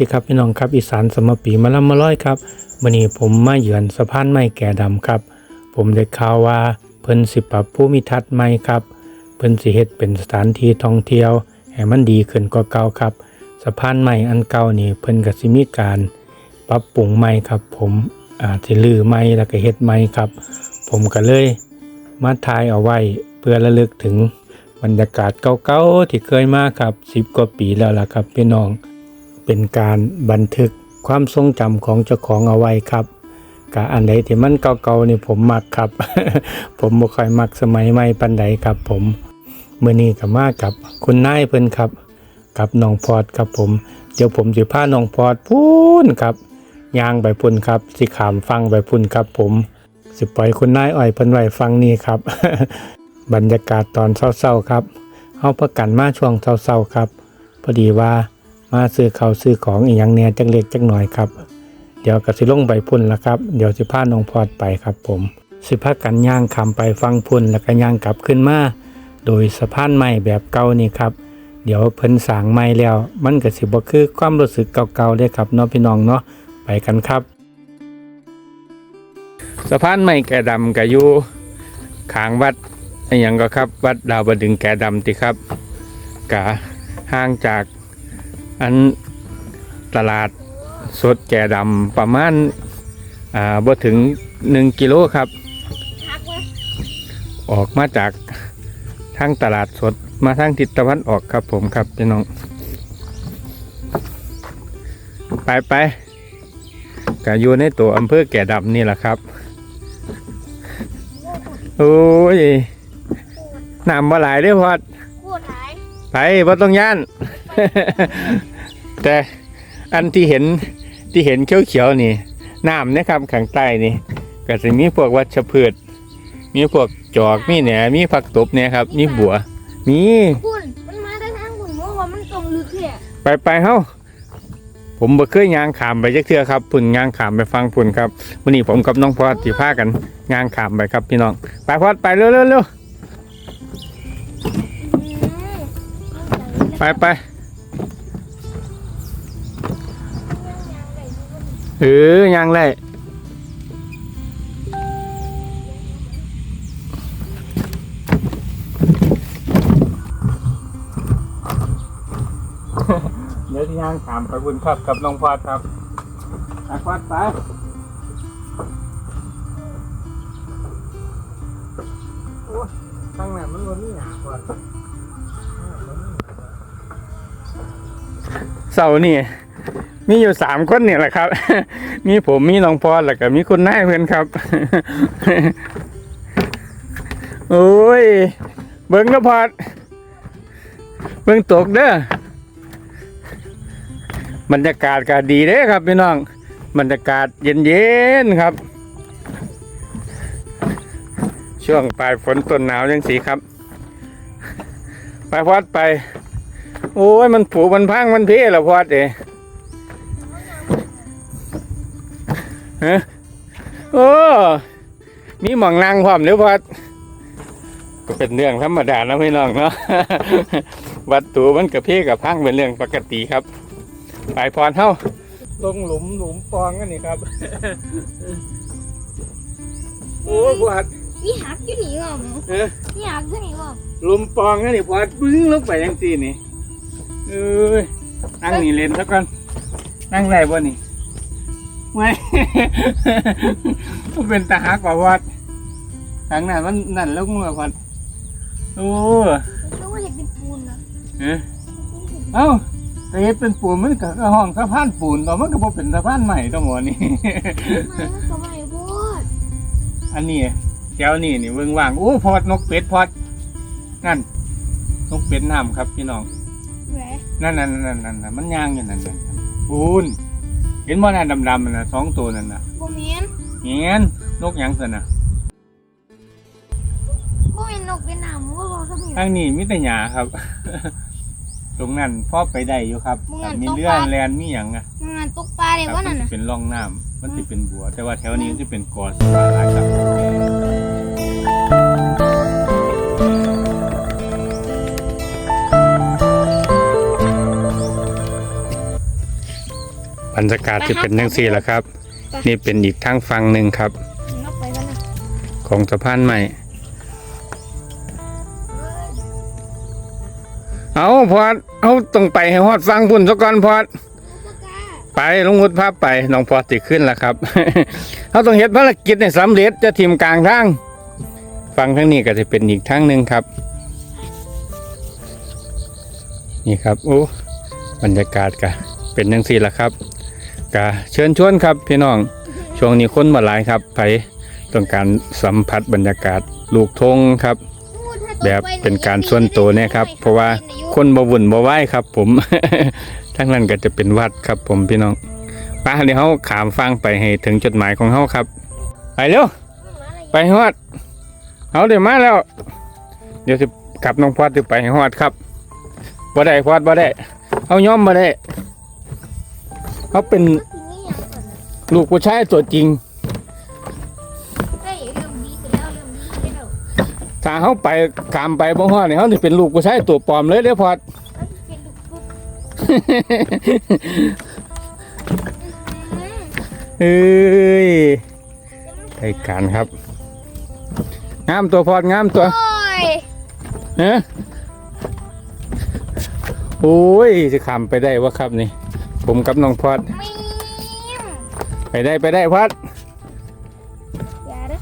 สวัสดีครับพี่น้องครับอีสานสมปีมาลำมาร้อยครับวันนี้ผมมาเยือนสะพานไม้แก่ดำครับ ผมได้ข่าวว่าเพิ่นสิปรับภูมิทัศน์ใหม่ครับ เพิ่นสิเฮ็ดเป็นสถานที่ท่องเที่ยวให้มันดีขึ้นกว่าเก่าครับสะพานไม้อันเก่านี่เพิ่นก็สิมีการปรับปรุงใหม่ครับ ผมอาจสิลื้อใหม่แล้วก็เฮ็ดใหม่ครับ ผมก็เลยมาถ่ายเอาไว้เพื่อระลึกถึงบรรยากาศเก่าๆที่เคยมาครับ10กว่าปีแล้วล่ะครับพี่น้อง เป็นการบันทึกความทรงจำของเจ้าของเอาไว้ครับกะอันใดที่มันเก่าๆนี่ผมมักครับ ผมบ่ค่อยมักสมัยใหม่ปานใดครับ ผมเมื้อนี้ก็มากับคุณนายเพิ่นครับ กับน้องพอดครับผม เดี๋ยวผมสิพาน้องพอดพูนครับย่างไปพุ่นครับสิขามฟังไปพุ่นครับ ผมสิปล่อยคุณนายอ้อยเพิ่นไว้ฟังนี่ครับ บรรยากาศตอนเศร้าๆครับเฮาประกันมาช่วงเศร้าๆครับ พอดีว่า มาซื้อข้าวซื้อของอีกอย่างแน่จักเล็กจักหน่อยครับ เดี๋ยวก็สิลงใบพุ่นแล้วครับ เดี๋ยวสิพาน้องพอดไปครับผม สิพากันย่างคำไปฟังพุ่นแล้วก็ย่างกลับขึ้นมาโดยสะพานไม้แบบเก่านี่ครับ เดี๋ยวเพิ่นสางใหม่แล้ว มันก็สิบ่คือความรู้สึกเก่าๆเลยครับเนาะพี่น้องเนาะไปกันครับสะพานไม้แก่ดำก็อยู่ข้างวัดอหยังก็ครับ วัดดาวบดึงแก่ดำติครับกะห่างจาก อันตลาดสดแก่ดำประมาณอ่าบ่ถึงหนึ่งกิโลครับพักไว้ออกมาจากทางตลาดสดมาทางทิศตะวันออกครับผมครับพี่น้อง ไปไปก็อยู่ในตัวอำเภอแก่ดำนี่แหละครับ โอ้ยน้ำมาหลายเด้อพอดโคตรหายไปบ่ต้องย่าน แต่อันที่เห็นที่เห็นเขียวๆนี่น้ำนะครับข้างใต้นี่ก็จะมีพวกวัชพืช มีพวกจอกมีแหนมีผักตบเนี่ยครับมีบัวมีคุณมันมาได้ทางคุณเพราะว่ามันตรงลึกเนี่ยไปไปเฮ้าผมบ่เคยย่างขามไปจักเทื่อครับพุ่นย่างขามไปฟังพุ่นครับวันนี้ผมกับน้องพอดสิพากันย่างขามไปครับพี่น้องไปพอดไปเร็วเร็วเร็วอืมไปไป เออย่างได้เดี๋ยวที่ย่างขามไปบุญครับกับน้องพอดครับไปพอดไปโอ้ยตั้งแต่มันวันนี้อะพอดเสาร์นี่มีอยู่สามคนเนี่ยแหละครับ มีผมมีน้องพอแล้วก็มีคุณนายเพื่อนครับ โอ้ย เบิ้งก็พอด เบิ้งตกเด้อบรรยากาศก็ดีเด้ครับพี่น้อง บรรยากาศเย็นๆครับ ช่วงปลายฝนต้นหนาวยังสีครับ ไปพอดไป โอ้ยมันผูมันพังมันเพ่ละพอดเอ๋ ฮะโอ้มีหมองนางพร้อมเดี๋ยวพอดก็เป็นเรื่องธรรมดานะพี่น้องเนาะวัตถุมันกับเพ่กับพังเป็นเรื่องปกติครับไปพรเท่าลงหลุมหลุมปองกันนี่ครับ โอ้ยพอดมีหักอยู่นี่เหรอหมูเออมีหักอยู่นี่เหรอหลุมปองกันนี่พอดบึ้งลงไปยังสี่นี่เอ้ยนั่งนี่เล่นสักก่อนนั่งได้บ่นี่ ไม่มันเป็นตาหักกว่าวัดทางนั้นมันนั่นแล้วมึงว่าวัดโอ้รู้ว่าเห็นเป็นปูนนะเอ๊ะเอ้าแต่เฮ็ดเป็นปูนมันก็คือห้องสะพานปูนต่อมันก็บ่เป็นสะพานใหม่ต้องหมดนี่ไม่มันก็ไม่พูดอันนี้แถวนี้นี่เบิ่งว่างโอ้พอดนกเป็ดพอดนั่นนกเป็ดน้ำครับพี่น้องแหวนั่นนั่นนั่นนั่นนั่นมันย่างอยู่นั่นนั่นปูนเห็นบ่นั่นดำๆนั่นน่ะสองตัวนั่นน่ะบ่เมียนเงี้ยนนกหยังสิน่ะบ่เมียนนกเป็นหนามว่าเราทำอย่างทางนี้มีแต่หญ้าครับ ตรงนั้นพอไปได้อยู่ครับแต่มีเลื่อนแลนมีหยังอะงานตกปลาเลยครับว่ามันั่นนน่ะสิเป็นร่องน้ำมันสิเป็นบัว แต่ว่าแถวนี้มันสิเป็นกอสาระครับ รรยากาศจะเป็นจังซี่แหละครับ นี่เป็นอีกทางฝั่งหนึ่งครับ นกไปกันนะของสะพานใหม่ เอาพอดเอาต้องไปให้ฮอดฟังพุ่นซะก่อนพอดลูกกาไปลงมุดภาพไปน้องพอดติขึ้นแล้วครับ เขาต้องเฮ็ดภารกิจในสำเร็จจะทีมกลางทาง ฟังทางนี้ก็จะเป็นอีกทางหนึ่งครับ นี่ครับโอ้บรรยากาศกะเป็นจังซี่ละครับ กะเชิญชวนครับพี่น้องช่วงนี้คนมาหลายครับไปต้องการสัมผัสบรรยากาศลูกทงครับ แบบเป็นการส่วนตัวเนี่ยครับ เพราะว่าคนบวุ่นบวายครับ ผม ทั้งนั้นก็จะเป็นวัดครับ ผมพี่น้องไป้าเดี๋ยวเขาขามฟังไปให้ถึงจดหมายของเขาครับ ไปเร็วไปฮอดเอาเดี๋ยวมาแล้ว เดี๋ยวจะกลับน้องพอดจะไปให้ฮอดครับบ่ได้พอดบ่ได้เอาย่อมบ่ได้ เขาเป็นลูกผู้ชายตัวจริงเฮ้ยเริ่มดีขึ้นแล้วเริ่มดีขึ้นแล้วถ้าเขาไปขามไปบ่ฮอดนี่เขาจะเป็นลูกผู้ชายตัวปลอมเลยเด้อพอดมันเป็นลูกปุ๊บอืมเอ้ยได้การครับ งามตัวพอดงามตัวโอ้ยฮะโอ้ยจะขามไปได้วะครับนี่ ผมกับน้องพอดมีมไปได้ไปได้พอดอย่าเด้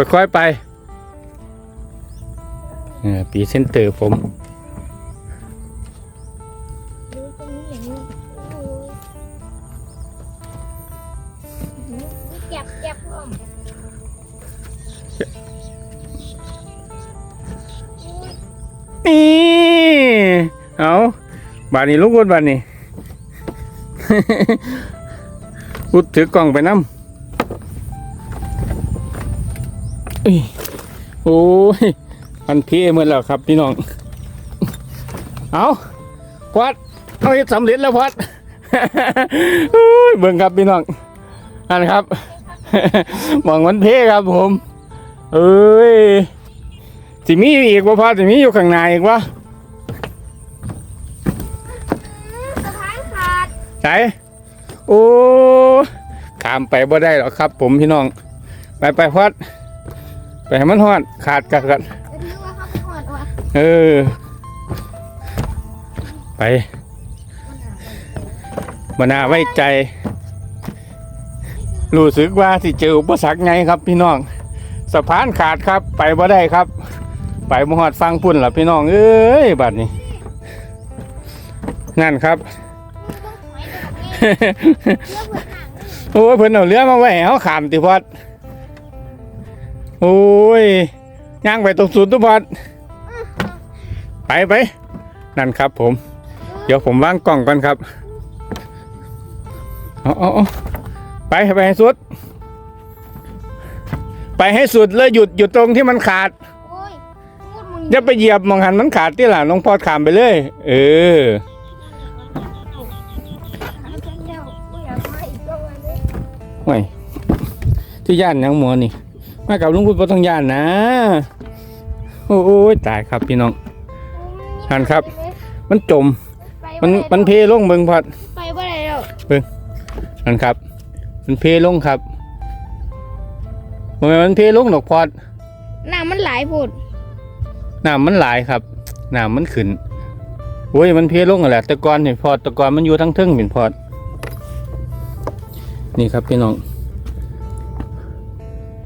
อค่อยๆไปเออปีเส้นเตอร์ผม ดูตรงนี้อย่างนี้โอ้ยอื้อหือเก็บเก็บพร้อมโอ้ยนี่ เอาบานนี้ลูกวุดบานนี้ วุดถือกล่องไปน้ำเอ้ยโอ้ยมันเพี้ยหมดแล้วครับพี่น้อง เอาพอดเอาเฮ็ดสำเร็จแล้วพอดโอ้ยเบิ่งครับพี่น้องนั่นครับมองมันเพ่ครับผม เอ้ยสิมีอีกบ่พอสิมีอยู่ข้างในอีกวะสะ โอ้ข้ามไปบ่ได้หรอกครับ ผมพี่น้อง ไปไปพอดไปให้มันฮอดขาดกันกันจะถือว่าเขาไปหอดว่ะเออ ไปมานาไว้ใจ รู้สึกว่าสิเจออุปสรรคไงครับ พี่น้อง สะพานขาดครับ ไปบ่ได้ครับ ไปมหอดฟังพุ่นล่ะพี่น้อง เอ้ยบัดนี้ นั่นครับ โอ้ยเพิ่นเอาเรือมาไว้ให้เฮาขามติพอดโอ้ยย่างไปตรงศูนย์ตุพอดไปไปนั่นครับผม เดี๋ยวผมวางกล่องก่อนครับเอาเอาเอาไปไปให้สุด ไปให้สุดเลยหยุดหยุดตรงที่มันขาดโอ้ยพูดมึงอย่าไปเหยียบมองหันมันขาดที่หล่ะน้องพอดขามไปเลย เออ ที่ย่านหยังหมอนี่ มากับลุงพุทธบ่ต้องย่านนะ โอ้ยตายครับพี่น้องหันครับ มันจมไปมันบ่ได้มันเพลงเบิงพอดไปบ่ได้แล้วนั่นครับ มันเพลงครับมันมันเพลงดอกพอดน้ำมันหลายพูดน้ำมันหลายครับน้ำมันขึ้นโอ้ยมันเพลงอะแหละแต่ก่อนนี่พอดแต่ก่อนมันอยู่ทั้งเทึ่งเป็นพอดนี่ครับพี่น้อง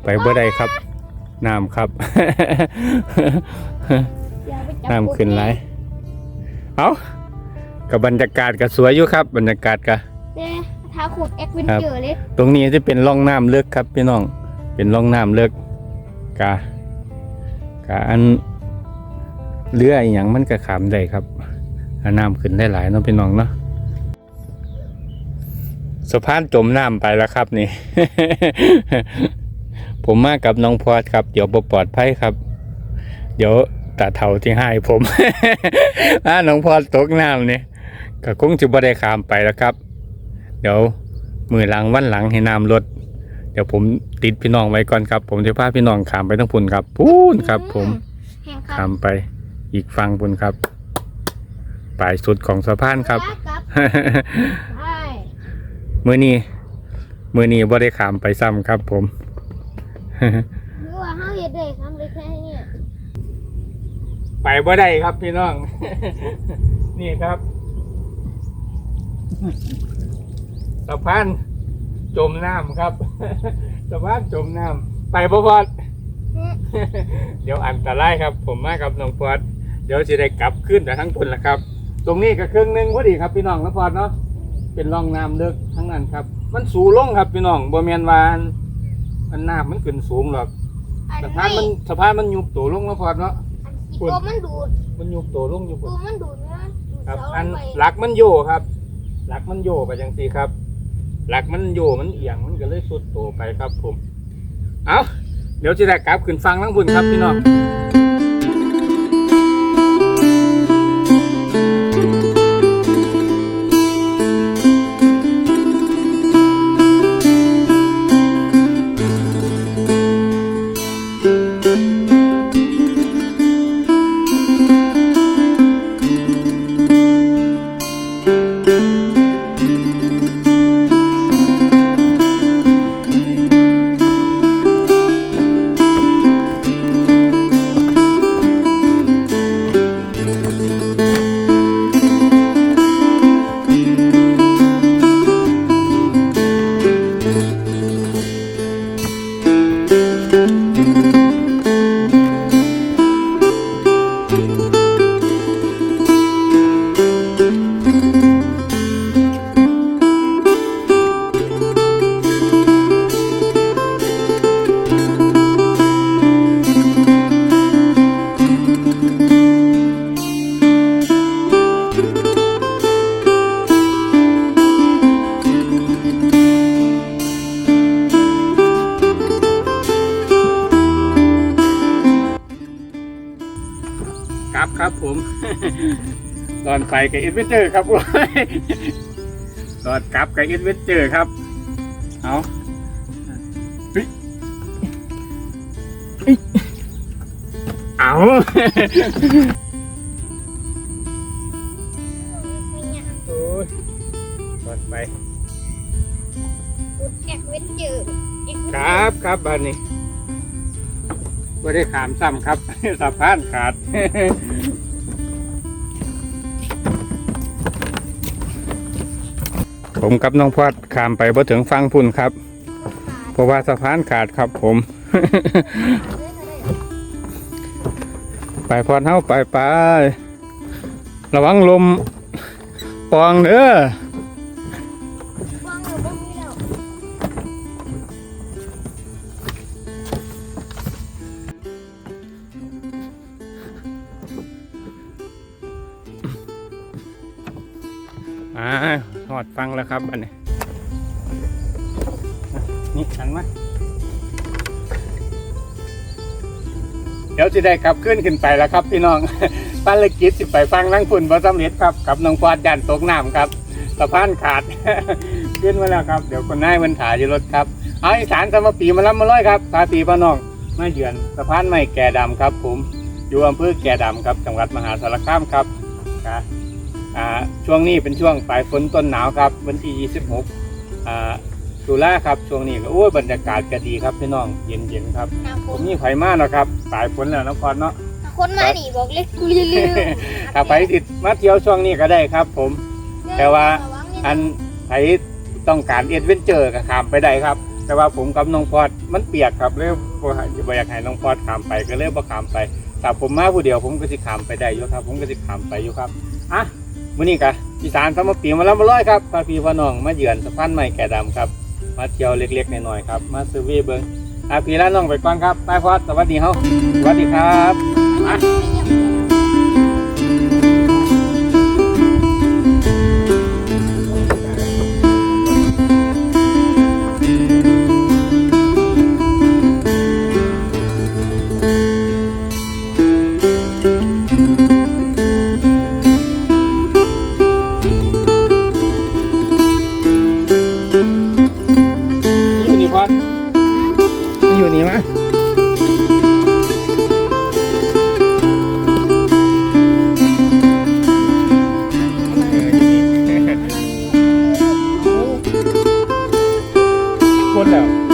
ไปบ่ได้ครับน้ำครับอย่าไปจับน้ำขึ้นไหลายเอากับบรรยากาศก็สวยอยู่ครับ บรรยากาศก็เด้ท้าขุดเอ็กเวนครับเจอร์เลยตรงนี้จะเป็นร่องน้ำเลือกครับพี่น้อง เป็นร่องน้ำเลือกกะกะอันเรืออหย่างมันก็ขามได้ครับถ้าน้ำขึ้นได้หลายเนาะพี่น้องเนาะสะพานจมน้ำไปแล้วครับนี่ ผมมากับน้องพอดครับ เดี๋ยวบ่ปลอดภัยครับ เดี๋ยวตาเท่าที่ให้ผมอ่าน้องพอดตกน้ำนี่ก็คงจะบ่ได้ขามไปแล้วครับ เดี๋ยวมือหลังวันหลังให้น้ำลดเดี๋ยวผมติดพี่น้องไว้ก่อนครับ ผมจะพาพี่น้องขามไปทั้งพุ่นครับพูนครับ ผมแห้งครัขามไปอีกฝั่งพุ่นครับปลายสุดของสะพานครับครับไปมื้อนี้มื้อนี้บ่ได้ขามไปซ้ำครับ ผมห รือว่าเฮาเฮ็ดได้ทำได้แค่นี้ไปบ่ได้ครับพี่น้อง นี่ครับสะพานจมน้ำครับ สะพานจมน้ำไปบ่พอดเดี๋ยวอันตรายครับ ผมมากับน้องพอดเดี๋ยวจะได้กลับขึ้นแต่ทั้งคนละครับ ตรงนี้ก็ครึ่งหนึงพอดีครับ พี่น้องน้องพอดเนาะเป็นร่องน้ำเลึกทั้งนั้นครับ มันสูงลงครับพี่น้องบ่แม่นวาน มันน้ำมันขึ้นสูงหรอกอันสะไม่พานมันสะพานมันยุบตัวลงน้องพอดเนาะ อันที่ตัวมันดูดมันยุบตัวลงอยู่ตัวมันดูดนะดูดครับ เสาอันลงไปหลักมันโยครับ หลักมันโยไปจังสีครับ หลักมันโยมันเอียงมันก็เลยสุดโตไปครับผม เอาเดี๋ยวจะได้กลับขึ้นฟังทั้งบุญครับพี่น้อง ตอนไปกับอินเวนเจอร์ครับโอ้ยตอนกลับกับอินเวนเจอร์ครับ เอาเฮ้ยเฮ้ยเอาโอ้ยตอนไปดูดแอกเว้นเจอแอกเว้นคเจอรับครับบันนี้ไม่ได้ขามซ้ำครับสะพานขาด ผมกับน้องพอดขามไปบ่ถึงฟังพุ่นครับ เพราะว่าสะพานขาดครับผม ไปพอดเท้าไปไประวังลมปองเด้อ ฟังแล้วครับอันนี้นี่หันมาเดี๋ยวจะได้กลับขึ้นขึ้นไปแล้วครับ พี่น้องภารกิจสิไปฟังนั่งฝุ่นบ่สำเร็จครับกับน้องควาดยันตกน้ำครับสะพานขาดขึ้นมาแล้วครับ เดี๋ยวคนนายมันถ่ายอยู่รถครับเอาอีสานสมปีมาล้ำมาร้อยครับพาปีพาน้องไมาเยือนสะพานใหม่แก่ดำครับ ผมอยู่อำเภอแก่ดำครับ จังหวัดมหาสารคามครับครับ ช่วงนี้เป็นช่วงปลายฝนต้นหนาวครับ วันที่ 26อ่าตุลาครับช่วงนี้ก็โอ้ยบรรยากาศก็ดีครับพี่น้องเย็นๆครับหนาฝผมนมีไผ่มาแล้วครับปลายฝนแล้วนะพอเนาะคนมาหนีบอกเล็กกูลืมถ้าไปติดมาเที่ยวช่วงนี้ก็ได้ครับ ผม แต่ว่าอันไผ่ต้องการเอ็ดเวนเจอร์ก็ข้ามไปได้ครับ แต่ว่าผมกับน้องพอดมันเปียกครับเลยบ่ให้บ่อยากให้น้องพอดข้ามไปก็เลยบ่ข้ามไปแต่ผมมาผู้เดียวผมก็สิข้ามไปได้อยู่ครับ ผมก็สิข้ามไปอยู่ครับอะ มื้อนี้กะอีสานสมปีมาแล้วมาร้อยครับพาพี่พ่อน้องมาเยือนสะพานใหม่แก่ดำครับ มาเที่ยวเล็กๆหน่อยๆครับ มาซื้อเวีเบิ้งอาพี่และน้องไปก่อนครับไปพอดสวัสดีเฮาสวัสดีครับมา one down.